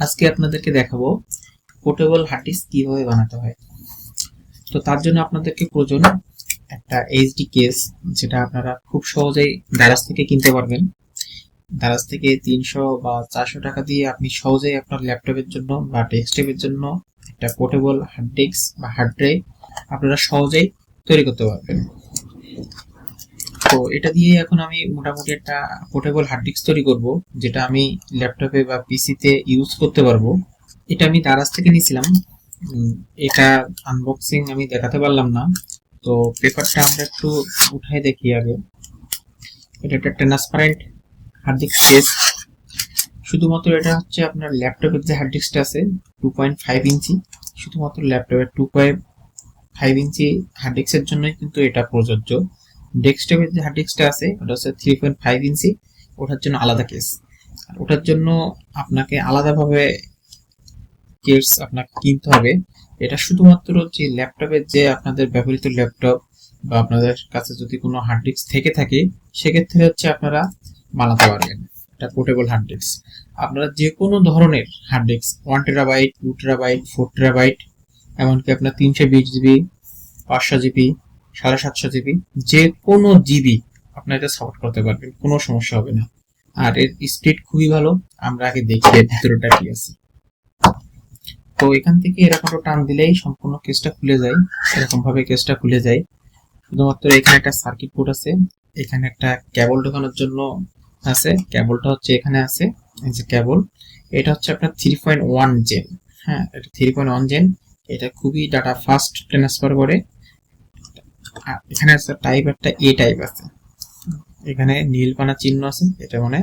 আজকে আপনাদেরকে দেখাবো পোর্টেবল হার্ড কীভাবে বানাতে হয়। তো তার জন্য আপনাদেরকে প্রয়োজন একটা এইচডি কেস, যেটা আপনারা খুব সহজেই দারাজ থেকে কিনতে পারবেন। দারাজ থেকে তিনশো বা চারশো টাকা দিয়ে আপনি সহজেই আপনার ল্যাপটপের জন্য বা ডেস্কটপের জন্য একটা পোর্টেবল হার্ড ডিস্ক বা হার্ড ড্রাইভ আপনারা সহজেই তৈরি করতে পারবেন। তো এটা দিয়ে এখন আমি মোটামুটি একটা পোর্টেবল হার্ড ডিস্ক তৈরি করব, যেটা আমি ল্যাপটপে বা পিসিতে ইউজ করতে পারব। এটা আমি দারাজ থেকে নিয়েছিলাম। এটা আনবক্সিং আমি দেখাতে পারলাম না। তো পেপারটা আমরা একটু উঠাই দেখি আগে। এটা একটা ট্রান্সপারেন্ট হার্ড ডিস্ক কেস শুধুমাত্র এটা হচ্ছে আপনার ল্যাপটপের যে হার্ড ডিস্কটা আছে টু পয়েন্ট ফাইভ ইঞ্চি। শুধুমাত্র ল্যাপটপের two point five inch hard ডিস্কের জন্যই কিন্তু এটা প্রযোজ্য। ডেস্কটপের যে হার্ড ডিস্কটা আছে, ওটা হচ্ছে থ্রি পয়েন্ট ফাইভ ইঞ্চি ওটার জন্য আলাদা কেস আর ওটার জন্য আপনাকে আলাদাভাবে কেস আপনাকে কিনতে হবে। এটা শুধুমাত্র যে ল্যাপটপের যে আপনাদের ব্যবহৃত ল্যাপটপ বা আপনাদের কাছে যদি কোনো হার্ড ডিস্ক থেকে থাকে, সেক্ষেত্রে হচ্ছে আপনারা বানাতে পারবেন। এটা পোর্টেবল হার্ড ডিস্ক আপনারা যে কোনো ধরনের hard disk one terabyte two terabyte four terabyte এমনকি আপনার তিনশো বিশ জিবি পাঁচশো জিবি সাড়ে সাতশো জিবি যে কোনো জিবি আপনার এটা সাপোর্ট করতে পারবেন, কোনো সমস্যা হবে না। আর এর স্পিড খুবই ভালো, আমরা আগে দেখি এর ভিতরটা কি আছে। তো এখান থেকে এরকম টান দিলেই সম্পূর্ণ কেসটা খুলে যায় এরকম ভাবে কেসটা খুলে যায়। শুধুমাত্র এখানে একটা সার্কিট পোর্ট আছে, এখানে একটা কেবল ঢোকানোর জন্য আছে। কেবলটা হচ্ছে এখানে আছে, এই যে কেবল এটা হচ্ছে আপনার থ্রি পয়েন্ট ওয়ান জেন হ্যাঁ এটা থ্রি পয়েন্ট ওয়ান জেন এটা খুবই ডাটা ফাস্ট ট্রান্সফার করে। এখানে আছে টাইপ একটা এ টাইপ আছে। এখানে নীলপানা চিহ্ন আছে, এটা মানে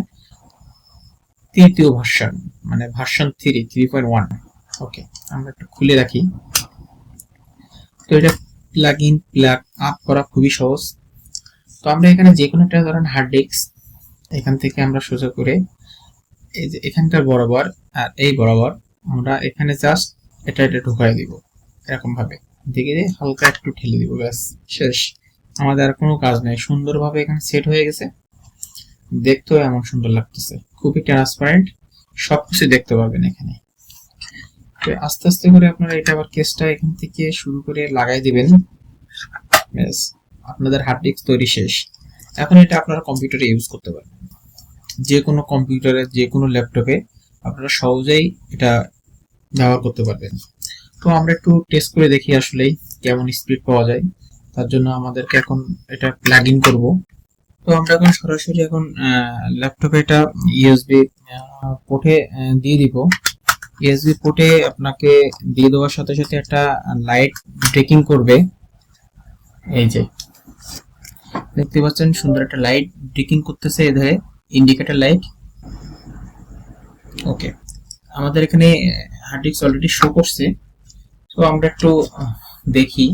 তৃতীয় ভার্সন মানে version three three point one okay আমরা একটু খুলে রাখি তো এটা প্লাগ ইন প্লাগ আপ করা খুবই সহজ। তো আমরা এখানে যে কোনো একটা ধরেন হার্ড ডিস্ক এখান থেকে আমরা সোজা করে এই যে এখানকার বরাবর আর এই বরাবর আমরা এখানে জাস্ট এটা এটা ঢুকাই দিব এরকম ভাবে দেখে যে হালকা একটু ঠেলে দিব, ব্যাস, শেষ। আমাদের আর কোনো কাজ নেই, সুন্দরভাবে এখানে সেট হয়ে গেছে। দেখতেও এমন সুন্দর লাগতেছে, খুবই ট্রান্সপারেন্ট সবকিছু দেখতে পাবেন এখানে। তো আস্তে আস্তে করে আপনারা এটা আবার কেসটা এখান থেকে শুরু করে লাগাই দিবেন। ব্যাস, আপনাদের হার্ড ডিস্ক তৈরি শেষ। এখন এটা আপনারা কম্পিউটারে ইউজ করতে পারবেন। যে কোনো কম্পিউটারে যে কোনো ল্যাপটপে আপনারা সহজেই এটা ব্যবহার করতে পারবেন। তো আমরা একটু টেস্ট করে দেখি আসলেই কেমন স্পিড পাওয়া যায়। তার জন্য আমাদেরকে এখন এটা প্লাগ ইন করব। তো আমরা এখন সরাসরি এখন ল্যাপটপে এটা ইউএসবি পোর্টে দিয়ে দিব। ইউএসবি পোর্টে আপনাকে দিয়ে দেওয়ার সাথে সাথে একটা লাইট ব্রেকিং করবে। এই যে, দেখতে পাচ্ছেন সুন্দর একটা লাইট ব্রেকিং করতেছে এধারে ইন্ডিকেটর লাইট ওকে আমাদের এখানে হার্ড ডিস্ক অলরেডি শো করছে। তো আমরা একটু দেখি।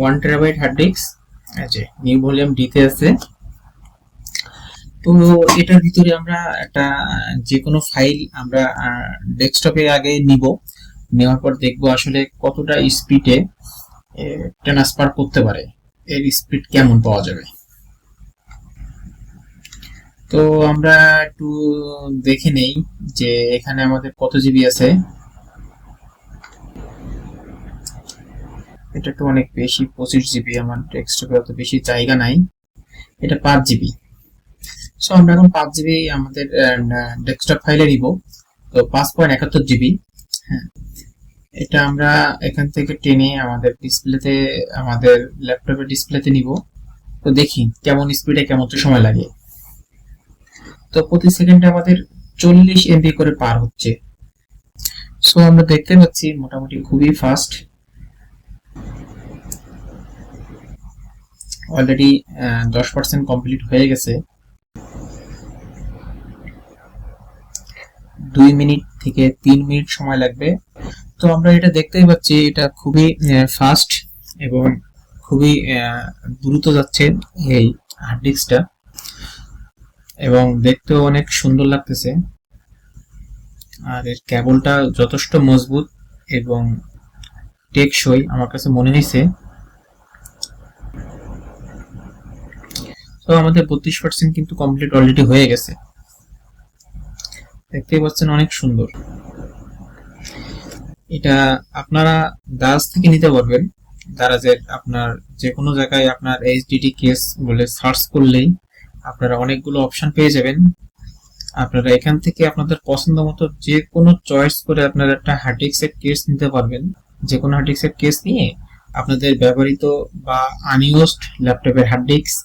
ওয়ান টেরাবাইট হার্ড ডিস্ক আছে নিউ ভলিউম ডিতে আছে। তো এটার ভিতরে আমরা একটা যে কোনো ফাইল আমরা ডেস্কটপে আগে নিব। নেওয়ার পর দেখব আসলে কতটা স্পিডে ট্রান্সফার করতে পারে। এর স্পিড কেমন পাওয়া যাবে। তো আমরা একটু দেখে নেই যে এখানে আমাদের কত জিবি আছে। এটা একটু অনেক বেশি, পঁচিশ জিবি আমার ডেস্কটপে অত বেশি জায়গা নাই। এটা পাঁচ জিবি সো আমরা এখন পাঁচ জিবি আমাদের ডেস্কটপ ফাইলে নিব। তো পাঁচ পয়েন্ট একাত্তর জিবি হ্যাঁ। এটা আমরা এখান থেকে টেনে আমাদের ডিসপ্লেতে আমাদের ল্যাপটপের ডিসপ্লেতে নিব। তো দেখি কেমন স্পিডে কেমন তো সময় লাগে। তো প্রতি সেকেন্ডে আমাদের চল্লিশ এমবি করে পার হচ্ছে। সো আমরা দেখতে পাচ্ছি মোটামুটি খুবই ফাস্ট অলরেডি দশ পার্সেন্ট কমপ্লিট হয়ে গেছে। দুই মিনিট থেকে তিন মিনিট সময় লাগবে। তো আমরা এটা দেখতেই পাচ্ছি, এটা খুবই ফাস্ট এবং খুবই দ্রুত যাচ্ছে এই হার্ড ডিস্কটা এবং দেখতেও অনেক সুন্দর লাগতেছে। আর এর কেবলটা যথেষ্ট মজবুত এবং টেকসই আমার কাছে মনে হয়েছে তো আমাদের বত্রিশ পার্সেন্ট কিন্তু কমপ্লিট অলরেডি হয়ে গেছে। দেখতেই পাচ্ছেন অনেক সুন্দর। এটা আপনারা দারাজ থেকে নিতে পারবেন। দারাজের আপনার যে কোনো জায়গায় আপনার এইচডিডি কেস বলে সার্চ করলেই আপনারা অনেকগুলো অপশন পেয়ে যাবেন। আপনারা এখান থেকে আপনাদের পছন্দ মতো যে কোনো চয়েস করে আপনারা একটা হার্ডিক্সের কেস নিতে পারবেন। যে কোনো হার্ডিক্সের কেস নিয়ে আপনাদের ব্যবহৃত বা আনইউজড ল্যাপটপের হার্ড ডিস্ক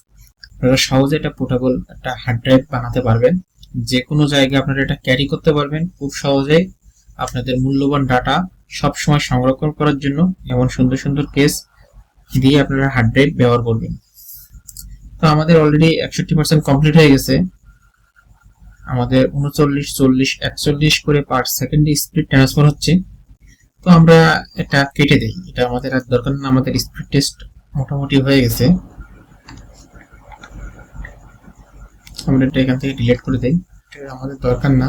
আপনারা সহজে একটা পোর্টেবল একটা হার্ড ড্রাইভ বানাতে পারবেন। যে কোনো জায়গায় আপনারা এটা ক্যারি করতে পারবেন। খুব সহজে আপনাদের মূল্যবান ডাটা সব সময় সংরক্ষণ করার জন্য এমন সুন্দর সুন্দর কেস দিয়ে আপনারা হার্ড ড্রাইভ ব্যবহার করবেন। তো আমাদের অলরেডি একষট্টি পার্সেন্ট কমপ্লিট হয়ে গেছে। আমাদের উনচল্লিশ, চল্লিশ, একচল্লিশ করে পার সেকেন্ডে স্পিড ট্রান্সফার হচ্ছে। তো আমরা এটা কেটে দেই। এটা আমাদের আর দরকার না, আমাদের স্পিড টেস্ট মোটামুটি হয়ে গেছে। আমরা এটা এখান থেকে ডিলিট করে দেই। এটা আমাদের দরকার না।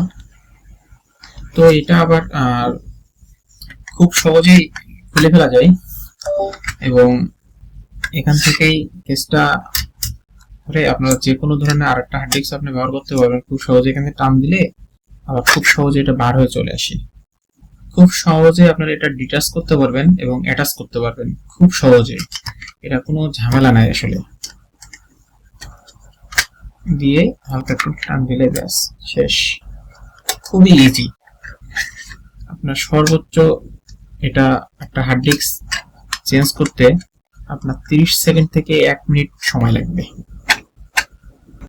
তো এটা আবার খুব সহজেই খুলে ফেলা যায়। এবং এখান থেকেই কেসটা করে আপনারা যে কোনো ধরনের আরেকটা হার্ড ডিস্ক আপনি ব্যবহার করতে পারবেন, খুব সহজে এখানে টান দিলে আবার খুব সহজে এটা বার হয়ে চলে আসে। খুব সহজে আপনারা এটা ডিটাচ করতে পারবেন এবং অ্যাটাচ করতে পারবেন, খুব সহজে। এটা কোনো ঝামেলা নাই আসলে। দিয়ে হালকা একটু টান দিলে ব্যাস, শেষ। খুবই ইজি আপনার সর্বোচ্চ এটা একটা হার্ড ডিস্ক চেঞ্জ করতে আপনার তিরিশ সেকেন্ড থেকে এক মিনিট সময় লাগবে।